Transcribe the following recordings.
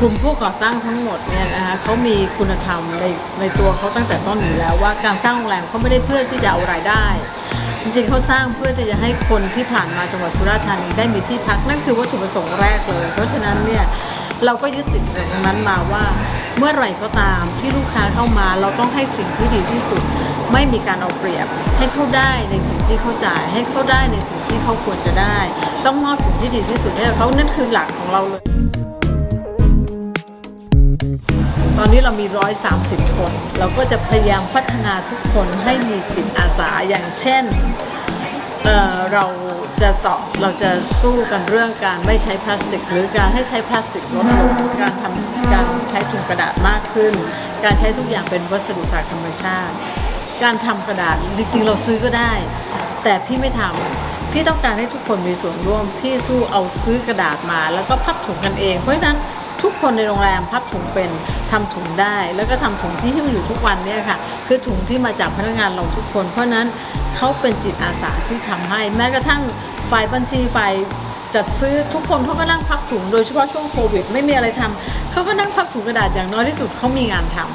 กลุ่มผู้ก่อตั้งทั้งหมดเนี่ยนะคะเขามีคุณธรรมในในตัวเขาตั้งแต่ต้นอยู่แล้วว่าการสร้างโรงแรมเขาไม่ได้เพื่อที่จะเอารายได้ จริงๆเขาสร้างเพื่อที่จะให้คนที่ผ่านมาจังหวัดสุราษฎร์ธานีได้มีที่พักนั่นคือวัตถุประสงค์แรกเลย เพราะฉะนั้นเนี่ยเราก็ยึดติดตรงนั้นมาว่า เมื่อไหร่ก็ตามที่ลูกค้าเข้ามาเราต้องให้สิ่งที่ดีที่สุด ไม่มีการเอาเปรียบ ให้เขาได้ในสิ่งที่เขาจ่าย ให้เขาได้ในสิ่งที่เขาควรจะได้ ต้องมอบสิ่งที่ดีที่สุดให้เขานั่นคือหลักของเราเลย ตอนนี้เรามี 130 คน เราก็จะพยายามพัฒนาทุกคนให้มีจิตอาสาอย่างเช่นเเรา จะต่อเราจะสู้กันเรื่องการไม่ใช้พลาสติก หรือการให้ใช้พลาสติกลดลงการทำการใช้ถุงกระดาษมากขึ้น การใช้ทุกอย่างเป็นวัสดุจากธรรมชาติ การทำกระดาษจริงๆเราซื้อก็ได้ แต่พี่ไม่ทำพี่ต้องการให้ทุกคนมีส่วนร่วมพี่สู้เอาซื้อกระดาษมา แล้วก็พับถุงกันเองเพราะฉะนั้นทุกคนในโรงแรมพับถุงเป็นทำถุงได้ แล้วก็ทำถุงที่ที่มันอยู่ทุกวันเนี่ยค่ะ คือถุงที่มาจากพนักงานเราทุกคน เพราะฉะนั้นเขาเป็นจิตอาสาที่ทำให้แม้กระทั่ง ฝ่ายบัญชีฝ่ายจัดซื้อทุกคนเขาก็นั่งพับถุงโดยเฉพาะช่วงโควิด ไม่มีอะไรทำเขาก็นั่งพับถุงกระดาษอย่างน้อยที่สุดเขามีงานทำ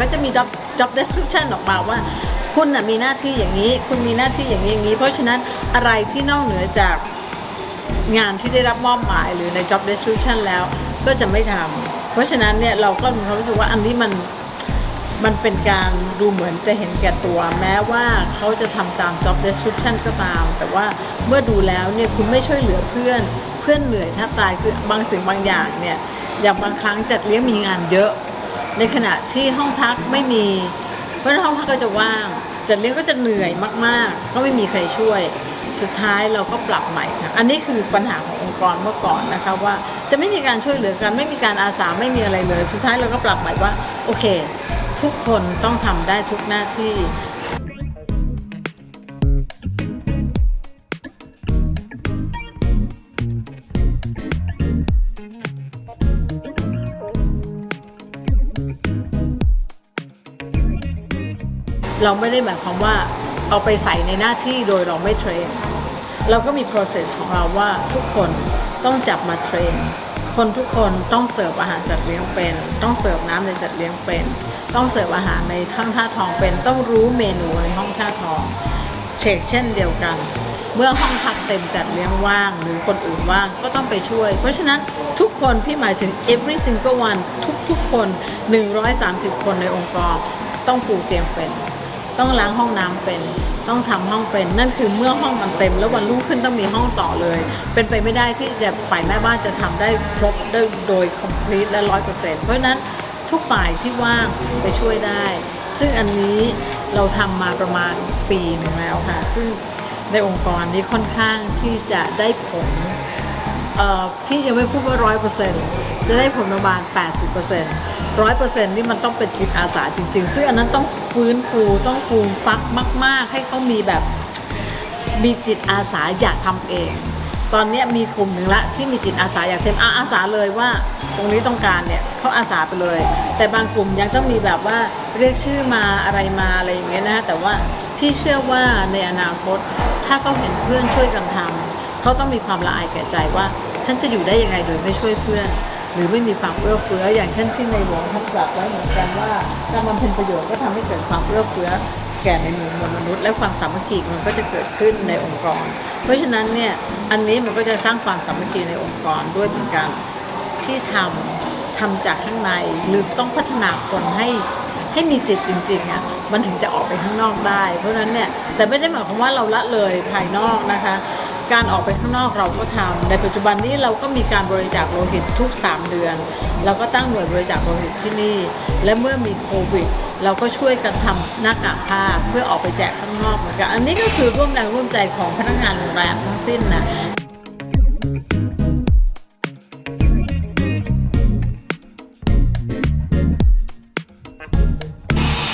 ก็จะมี job job description ออกมาว่า คุณน่ะมีหน้าที่อย่างนี้ คุณมีหน้าที่อย่างนี้อย่างนี้ เพราะฉะนั้นอะไรที่นอกเหนือจากงานที่ได้รับมอบหมายหรือใน job description แล้วก็จะไม่ทำเพราะฉะนั้นเนี่ยเราก็มีความรู้สึกว่าอันนี้มัน มันเป็นการดูเหมือนจะเห็นแก่ตัว แม้ว่าเขาจะทำตาม job description ก็ตาม แต่ว่าเมื่อดูแล้วเนี่ยคุณไม่ช่วยเหลือเพื่อน เพื่อนเหนื่อยแทบตายคือบางสิ่งบางอย่างเนี่ยอย่างบางครั้งจัดเลี้ยงมีงานเยอะ ในขณะที่ห้องพักไม่มี เพราะห้องพักก็จะว่าง จัดเลี้ยงก็จะเหนื่อยมากๆ ก็ไม่มีใครช่วย สุดท้ายเราก็ปรับใหม่ค่ะอันนี้คือปัญหาขององค์กรเมื่อก่อนนะคะว่าจะไม่มีการช่วยเหลือกันไม่มีการอาสาไม่มีอะไรเลย สุดท้ายเราก็ปรับใหม่ว่าโอเค ทุกคนต้องทำได้ทุกหน้าที่เราไม่ได้หมายความว่าเอาไปใส่ในหน้าที่โดยเราไม่เทรน เราก็มี process ของเราว่าทุกคนต้องจับมาเทรน คนทุกคนต้องเสิร์ฟอาหารจัดเลี้ยงเป็น ต้องเสิร์ฟน้ำในจัดเลี้ยงเป็น ต้องเสิร์ฟอาหารในห้องท่าทองเป็น ต้องรู้เมนูในห้องท่าทองเชกเช่นเดียวกัน เมื่อห้องพักเต็มจัดเลี้ยงว่าง หรือคนอื่นว่างก็ต้องไปช่วย เพราะฉะนั้นทุกคนพี่หมายถึง every single one ทุกๆคน 130 คนในองค์กร ต้องปูเตียงเป็น ต้องล้างห้องน้ำเป็น ต้องทำห้องเป็น นั่นคือเมื่อห้องมันเต็ม แล้ววันรุ่งขึ้นต้องมีห้องต่อเลย เป็นไปไม่ได้ที่จะฝ่ายแม่บ้านจะทำได้ครบได้โดย complete และร้อยเปอร์เซ็นต์เพราะฉะนั้นทุกฝ่ายที่ว่างไปช่วยได้ ซึ่งอันนี้เราทำมาประมาณปีหนึ่งแล้วค่ะ ซึ่งในองค์กรนี้ค่อนข้างที่จะได้ผล เอ่อพี่ยังไม่พูดว่าร้อยเปอร์เซ็นต์จะได้ผลประมาณแปดสิบเปอร์เซ็นต์ร้อยเปอร์เซ็นต์นี่มันต้องเป็นจิตอาสาจริง ๆ ซึ่งอันนั้นต้องฟื้นฟูต้องฟูมฟักมาก ๆ ให้เขามีแบบมีจิตอาสาอยากทำเอง ตอนนี้มีกลุ่มหนึ่งละที่มีจิตอาสาอยากเทมอาอาสาเลยว่า ตรงนี้ต้องการเนี่ยเขาอาสาไปเลย แต่บางกลุ่มยังต้องมีแบบว่าเรียกชื่อมาอะไรมาอะไรอย่างเงี้ยนะฮะแต่ว่าพี่เชื่อว่าในอนาคต ถ้าเขาเห็นเพื่อนช่วยกันทำเขาต้องมีความละอายแก่ใจว่า ฉันจะอยู่ได้ยังไงโดยไม่ช่วยเพื่อน หรือไม่มีความเอื้อเฟื้อ อย่างเช่นที่ในหลวงท่านตรัสไว้เหมือนกันว่าการบำเพ็ญประโยชน์ก็ทำให้เกิดความเอื้อเฟื้อแก่ในหมู่มวลมนุษย์และความสามัคคีมันก็จะเกิดขึ้นในองค์กร เพราะฉะนั้นเนี่ยอันนี้มันก็จะสร้างความสามัคคีในองค์กรด้วยเหมือนกันที่ทำทำจากข้างในหรือต้องพัฒนาคนให้ให้มีจิตจริงๆอะมันถึงจะออกไปข้างนอกได้ เพราะฉะนั้นเนี่ยแต่ไม่ได้หมายความว่าเราละเลยภายนอกนะคะ การออกไปข้างนอกเราก็ทำในปัจจุบันนี้เราก็มีการบริจาคโลหิตทุก 3 เดือน เราก็ตั้งหน่วยบริจาคโลหิตที่นี่ และเมื่อมีโควิด เราก็ช่วยกันทำหน้ากากผ้าเพื่อออกไปแจกข้างนอกเหมือนกันอันนี้ก็คือร่วมแรงร่วมใจของพนักงานโรงแรมทั้งสิ้นนะ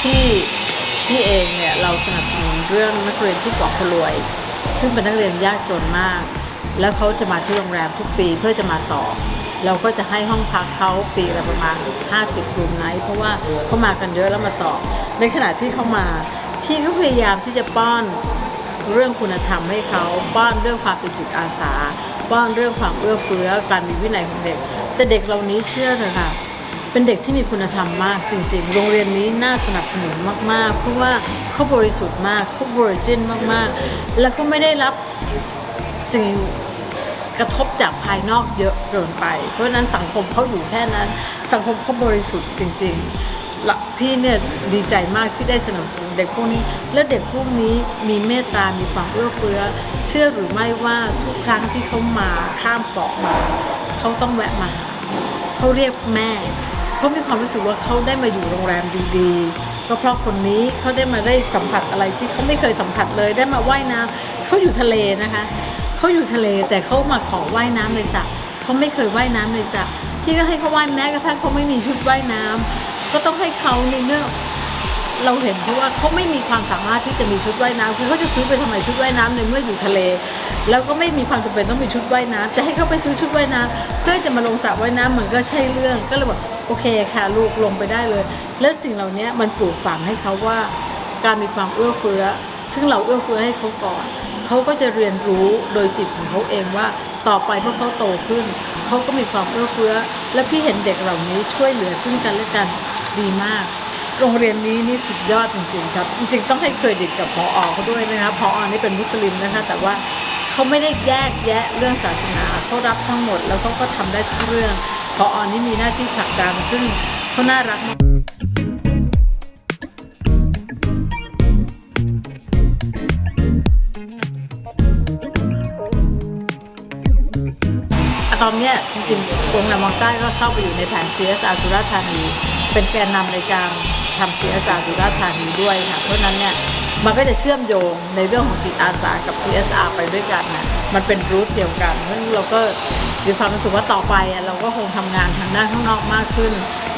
ที่ที่เองเนี่ยเราสนับสนุนเรื่องนักเรียนที่เกาะพะรวย ซึ่งเป็นนักเรียนยากจนมาก แล้วเขาจะมาที่โรงแรมทุกปีเพื่อจะมาสอบ เราก็จะให้ห้องพักเขาปีละประมาณ 50รูมไนท์เพราะว่าเขามากันเยอะแล้วมาสอบ ในขณะที่เขามาพี่ก็พยายามที่จะป้อนเรื่องคุณธรรมให้เขาป้อนเรื่องความเป็นจิตอาสาป้อนเรื่องความเอื้อเฟื้อการมีวินัยของเด็ก แต่เด็กเหล่านี้เชื่อเลยค่ะ เป็นเด็กที่มีคุณธรรมมากจริงๆ โรงเรียนนี้น่าสนับสนุนมากๆ เพราะว่าเขาบริสุทธิ์มากเขาบริจินมากๆ แล้วก็ไม่ได้รับสิ่งกระทบจากภายนอกเยอะเกินไป เพราะฉะนั้นสังคมเขาอยู่แค่นั้น สังคมเขาบริสุทธิ์จริงๆละพี่เนี่ยดีใจมากที่ได้สนับสนุนเด็กพวกนี้ และเด็กพวกนี้มีเมตตา มีความเอื้อเฟื้อ เชื่อหรือไม่ว่าทุกครั้งที่เขามาข้ามเกาะมาเขาต้องแวะมาหาเขาเรียกแม่ เขามีความรู้สึกว่าเขาได้มาอยู่โรงแรมดีๆก็เพราะคนนี้เขาได้มาได้สัมผัสอะไรที่เขาไม่เคยสัมผัสเลยได้มาว่ายน้ำเขาอยู่ทะเลนะคะเขาอยู่ทะเลแต่เขามาขอว่ายน้ำในสระเขาไม่เคยว่ายน้ำในสระพี่ก็ให้เขาว่ายแม้กระทั่งเขาไม่มีชุดว่ายน้ำก็ต้องให้เขาในเมื่อเราเห็นเพราะว่าเขาไม่มีความสามารถที่จะมีชุดว่ายน้ำคือเขาจะซื้อไปทำไมชุดว่ายน้ำในเมื่ออยู่ทะเล แล้วก็ไม่มีความจำเป็นต้องมีชุดว่ายน้ำจะให้เขาไปซื้อชุดว่ายน้ำเพื่อจะมาลงสระว่ายน้ำมันก็ใช่เรื่องก็เลยบอก โอเคค่ะลูกลงไปได้เลย และสิ่งเหล่านี้มันปลูกฝังให้เขาว่าการมีความเอื้อเฟื้อ ซึ่งเราเอื้อเฟื้อให้เขาก่อนเขาก็จะเรียนรู้โดยจิตของเขาเองว่าต่อไปเมื่อเขาโตขึ้นเขาก็มีความเอื้อเฟื้อ และพี่เห็นเด็กเหล่านี้ช่วยเหลือซึ่งกันและกันดีมาก โรงเรียนนี้นี่สุดยอดจริงๆครับ จริงๆต้องให้เครดิตกับพออเขาด้วยนะครับพออนี่เป็นมุสลิมนะคะ แต่ว่าเขาไม่ได้แยกแยะเรื่องศาสนาเขารับทั้งหมดแล้วเขาก็ทำได้ทุกเรื่อง พออนี่มีหน้าที่ผลักดันซึ่งเขาน่ารักมากตอนนี้จริงๆโรงแรมวังใต้ก็เข้าไปอยู่ในแผน CSR สุราษฎร์ธานี เป็นแกนนำในการทำ CSR สุราษฎร์ธานีด้วยค่ะ เพราะนั้นเนี่ยมันก็จะเชื่อมโยงในเรื่องของจิตอาสากับ CSR ไปด้วยกันนะ มันเป็นรูทเดียวกันเพราะเราก็มีความรู้สึกว่าต่อไปเราก็คงทำงานทางด้านข้างนอกมากขึ้น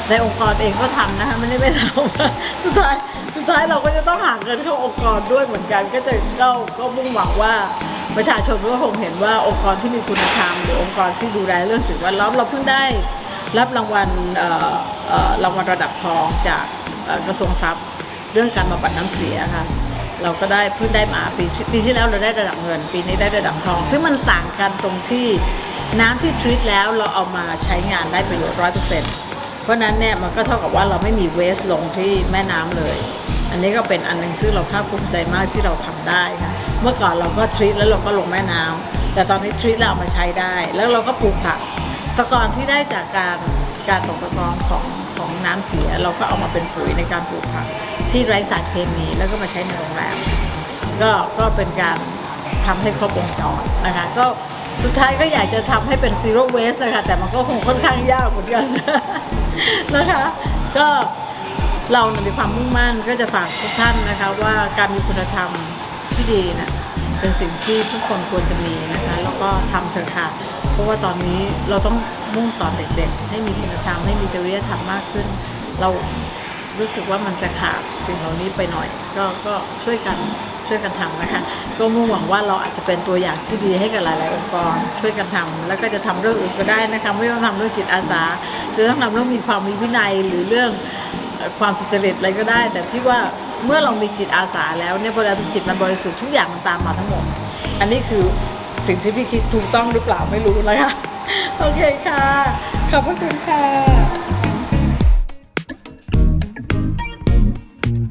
ในองค์กรเองก็ทำนะคะไม่ได้ไม่ทำสุดท้ายสุดท้ายเราก็จะต้องหาเงินเข้าองค์กรด้วยเหมือนกัน ก็จะก็ก็มุ่งหวังว่าประชาชนก็คงเห็นว่าองค์กรที่มีคุณธรรม หรือองค์กรที่ดูแลเรื่องสิ่งแวดล้อมเราเพิ่งได้รับรางวัลรางวัลระดับทองจากกระทรวงทรัพย์ เรื่องการบำบัดน้ำเสียค่ะ เราก็ได้เพิ่งได้มาปีปีที่แล้วเราได้ระดับเงิน ปีนี้ได้ระดับทอง ซึ่งมันต่างกันตรงที่น้ำที่ทรีตแล้วเราเอามาใช้งานได้ประโยชน์ร้อยเปอร์เซ็นต์เพราะนั้นเนี่ยมันก็เท่ากับว่าเราไม่มีเวสลงที่แม่น้ำเลย อันนี้ก็เป็นอันหนึ่งซึ่งเราภาคภูมิใจมากที่เราทำได้ค่ะเมื่อก่อนเราก็ทรีตแล้วเราก็ลงแม่น้ำแต่ตอนนี้ทรีตแล้วเอามาใช้ได้ แล้วเราก็ปลูกผักตะกอนที่ได้จากการการตกตะกอนของ ของน้ำเสีย เราก็เอามาเป็นปุ๋ยในการปลูกผักที่ไร้สารเคมีแล้วก็มาใช้ในโรงแรมก็ก็เป็นการทำให้ครบวงจรนะคะก็สุดท้ายก็อยากจะทำให้เป็น zero waste นะคะแต่มันก็คงค่อนข้างยากเหมือนกันนะคะก็เรานะมีความมุ่งมั่นก็จะฝากทุกท่านนะคะ ว่าการมีคุณธรรมที่ดีนะเป็นสิ่งที่ทุกคนควรจะมีนะคะ แล้วก็ทำเถอะค่ะ เพราะว่าตอนนี้เราต้องมุ่งสอนเด็กๆ ให้มีคุณธรรมให้มีจริยธรรมมากขึ้น เรารู้สึกว่ามันจะขาดสิ่งเหล่านี้ไปหน่อย ก็ก็ช่วยกันช่วยกันทำนะคะ ก็มุ่งหวังว่าเราอาจจะเป็นตัวอย่างที่ดีให้กับหลาย ๆ องค์กรช่วยกันทำแล้วก็จะทำเรื่องอื่นก็ได้นะคะไม่ต้องทำเรื่องจิตอาสาจะต้องทำเรื่องมีความมีวินัยหรือเรื่องความสุจริตอะไรก็ได้ แต่พี่ว่าเมื่อเรามีจิตอาสาแล้วเนี่ยเวลาจิตมันบริสุทธิ์ทุกอย่างมันตามมาทั้งหมด อันนี้คือ สิ่งที่พี่คิดถูกต้องหรือเปล่าไม่รู้นะคะโอเคค่ะ ขอบพระคุณค่ะ